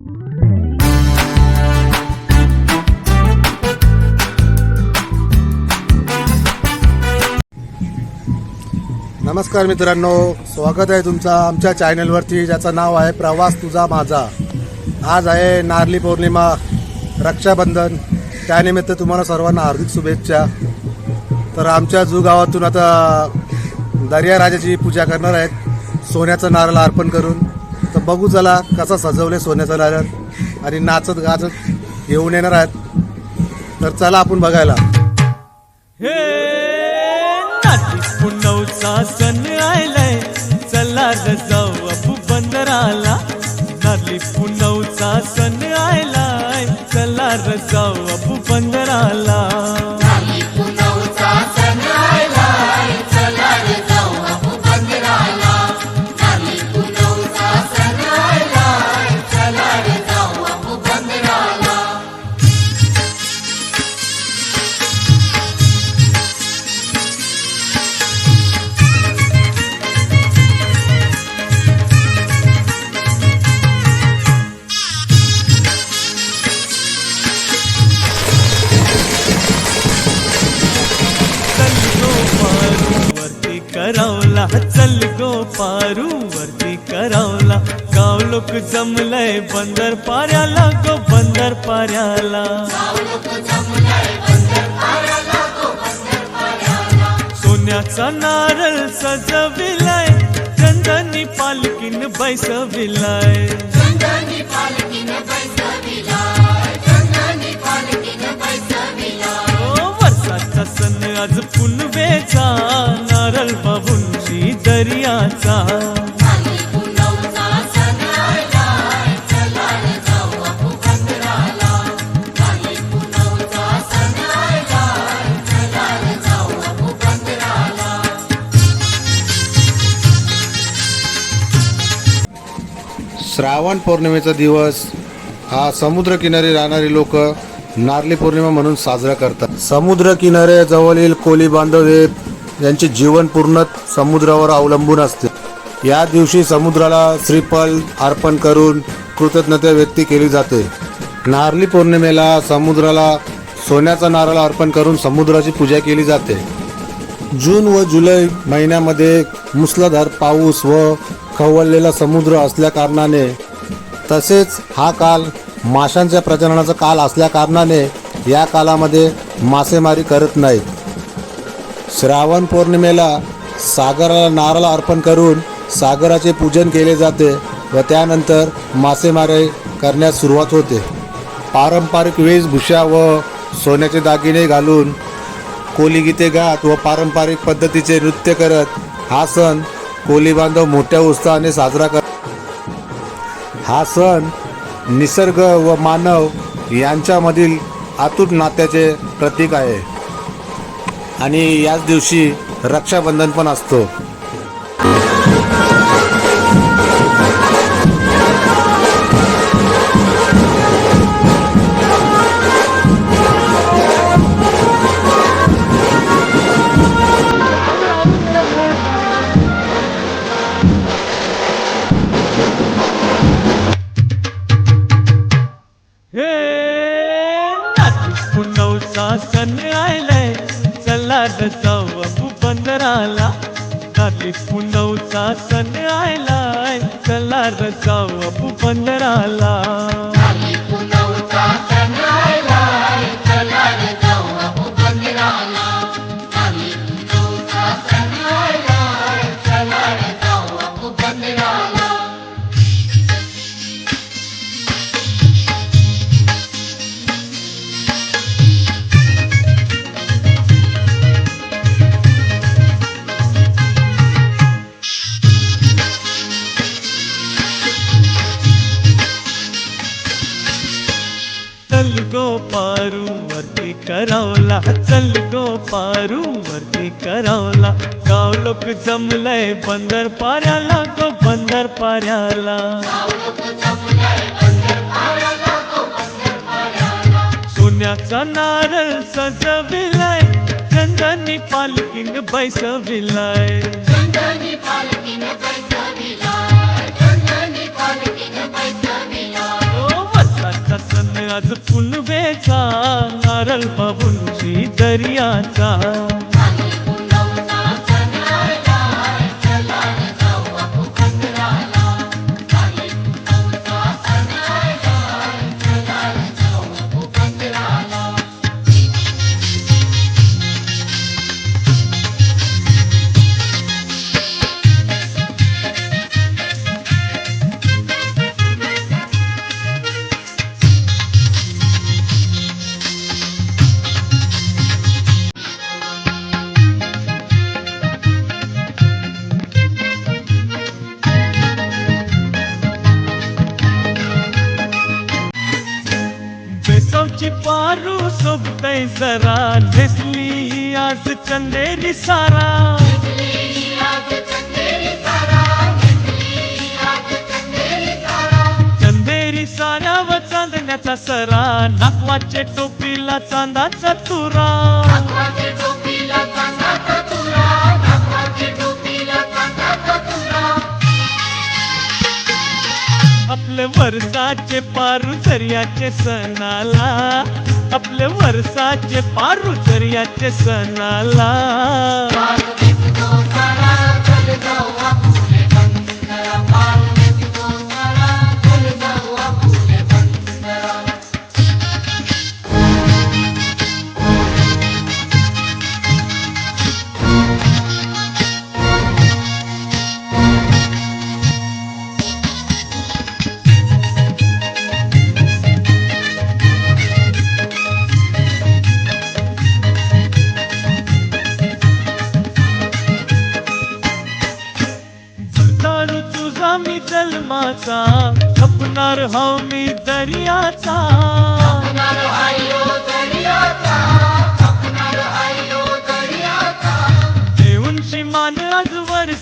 नमस्कार मित्रांनो स्वागत आहे तुमचा आमच्या चॅनलवरती ज्याचं नाव आहे प्रवास तुझा माझा. आज आहे नारली पौर्णिमा रक्षाबंधन. त्यानिमित्त तुम्हाला सर्वांना हार्दिक शुभेच्छा. तर आमच्या जू गावातून आता दर्या राजाची पूजा करणार आहेत. सोन्याचं नारळ अर्पण करून. बघू चला कसं सजवले सोन्याचा नारळ आणि नाचत गाजत घेऊन येणार आहेत. तर चला आपण बघायला. हे नाटी पुनवचा सण आलाय चला जाऊ अबू बंदराला. नाली पुनवचा सण पारू वरती करावला. गाव लोक जमलंय बंदर पाऱ्याला गो बंदर पाऱ्याला. सोन्याचा नारळ सजविलाय चंदनी पालकीन बैसविलाय. ओ सण आज पुनवेचा नारळ बाबूंची दर्याचा. श्रावण पौर्णिमेचा दिवस हा समुद्र किनारी राहणारी लोक नारली पौर्णिमा म्हणून साजरा करतात. समुद्र किनारे जवळील कोली बांधव हे यांचे जीवन पूर्ण समुद्रावर अवलंबून असते. या दिवशी समुद्राला श्रीफल अर्पण करून कृतज्ञता व्यक्त केली जाते. नारली पौर्णिमेला समुद्राला सोन्याचा नारळ अर्पण करून समुद्राची पूजा केली जाते. जून व जुलै महिन्यामध्ये मुसळधार पाऊस व खवळलेला समुद्र असल्याकारणाने तसेच हा काल माशांच्या प्रजननाचा काल असल्याकारणाने या कालामध्ये मासेमारी करत नाहीत. श्रावण पौर्णिमेला सागराला नारळ अर्पण करून सागराचे पूजन केले जाते व त्यानंतर मासेमारी करण्यास सुरुवात होते. पारंपरिक वेशभूषा व सोन्याचे दागिने घालून कोली गीते गात व पारंपरिक पद्धतीचे नृत्य करत हा सण कोली बांधव मोठ्या उत्साहाने साजरा कर हा सण निसर्ग व मानव यांच्यामधील अतूट नात्याचे प्रतीक आहे. आणि याच दिवशी रक्षाबंधन पण असतो. हे नाती पुनवचा सण चला जाऊ अबू बंदराला. नाली पुनवचा सण आलाय चला र जाऊ अबू बंदराला. करावला. चल गो पारू वरती करावला. गाव लोक जमलंय बंदर पाऱ्याला गो बंदर पाऱ्याला. सोन्याचा नारळ सजविलाय चंदनी पालकीन बैसविलाय. ओ आज पुनवेचा नारळ बाबूंची दर्याचा जरा झेसली ही आज चंदेरी सारा. चंदेरी सारा व चांदण्याचा सरा नाकवाचे टोपीला चांदाचा तुरा. आपले वर्षाचे पारू चर्याचे सणाला. आपले वर्षाचे पारू चर्याचे सणाला.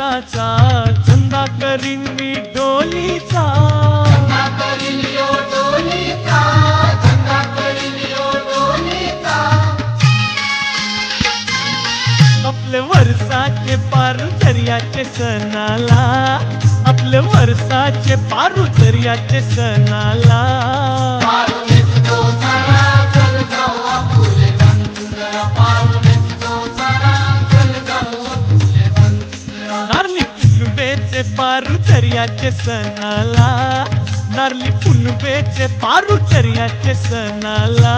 वर्षाचा चंदा करीन मी डोलीचा. आपले वर्षाचे पारू दर्याचे सणाला आपले वर्षाचे पारू दर्याचे सणाला पुनवेचे पारू दर्याचे सणाला नारली पुनवेचे पारू दर्याचे सणाला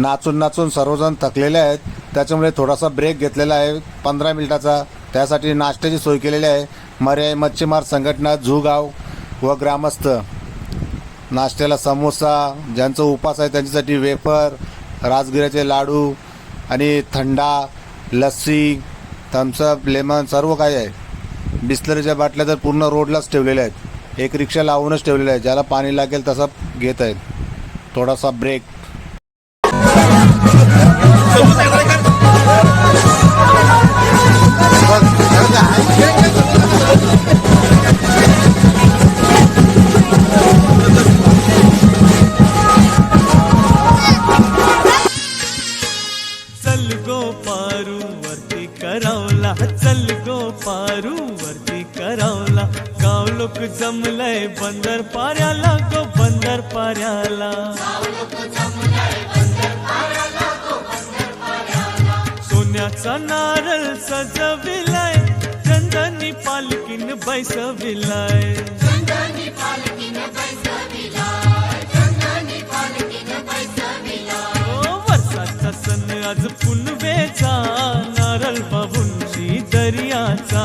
नाचून नाचून सर्वजण थकलेले आहेत. त्याच्यामुळे थोडासा ब्रेक घेतलेला आहे. पंधरा मिनिटाचा. त्यासाठी नाश्त्याची सोय केलेली आहे. मर्याय मच्छीमार संघटना झुगाव व ग्रामस्थ. नाश्त्याला समोसा ज्यांचा उपास आहे त्यांच्यासाठी वेफर राजगिऱ्याचे लाडू आणि थंडा लस्सी थम्सअप लेमन सर्व काही आहे. बिस्लरीच्या बाटल्या तर पूर्ण रोडलाच ठेवलेल्या आहेत. एक रिक्षा लावूनच ठेवलेल्या आहे ज्याला पाणी लागेल तसं घेत आहेत थोडासा ब्रेक गो पारू वरती करावला. चल गो पारू वरती करावला. गाव लोक जमलंय बंदर पाऱ्याला गो बंदर पाऱ्याला. सोन्याचा नारळ सजविलाय. चंदनी पालकीन बैसविलाय. आज पुनवेचा नारळ बाबूंची दर्याचा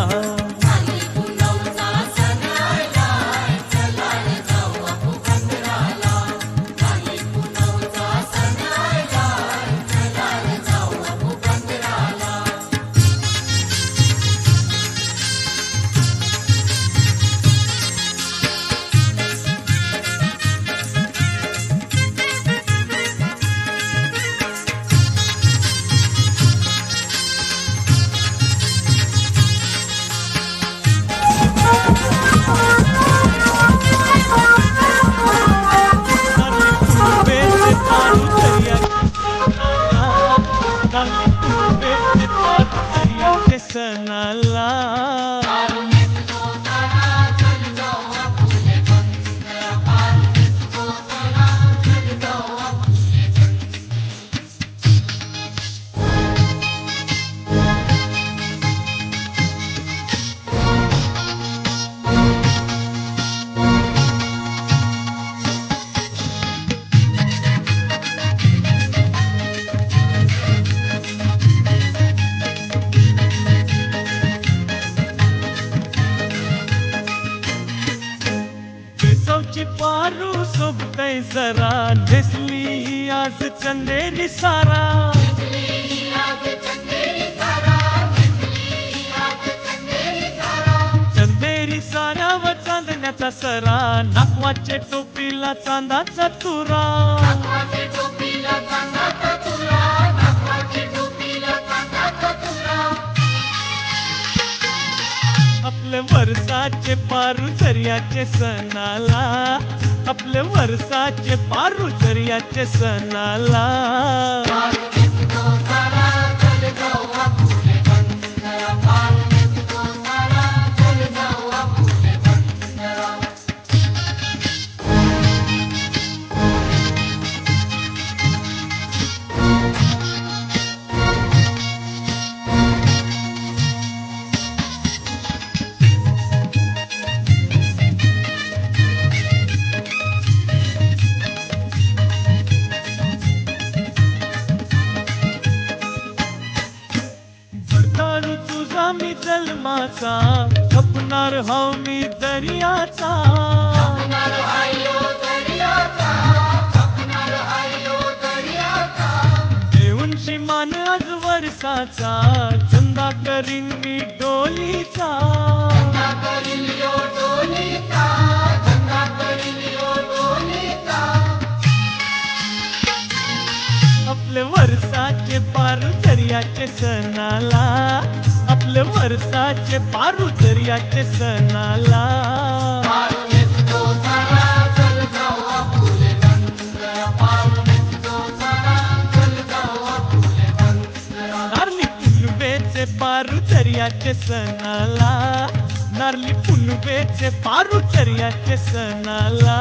चंदेरी सारा। चंदेरी सारा व चांदण्याचा सरा नाकवाचे टोपीला चांदाचा तुरा. आपले वर्षाचे पारू झरियाचे सणाला आपले वर्षाचे पारू झरियाचे सणाला. चंदा करीन मी डोलीचा. आपले वर्षाचे पारू दर्याचे सणाला आपले वर्षाचे पारू दर्याचे सणाला पारू दर्याचे सणाला नारली पुनवेचे पारू दर्याचे सणाला.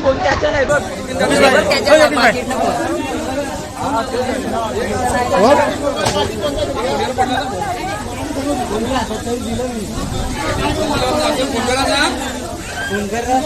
फोन करा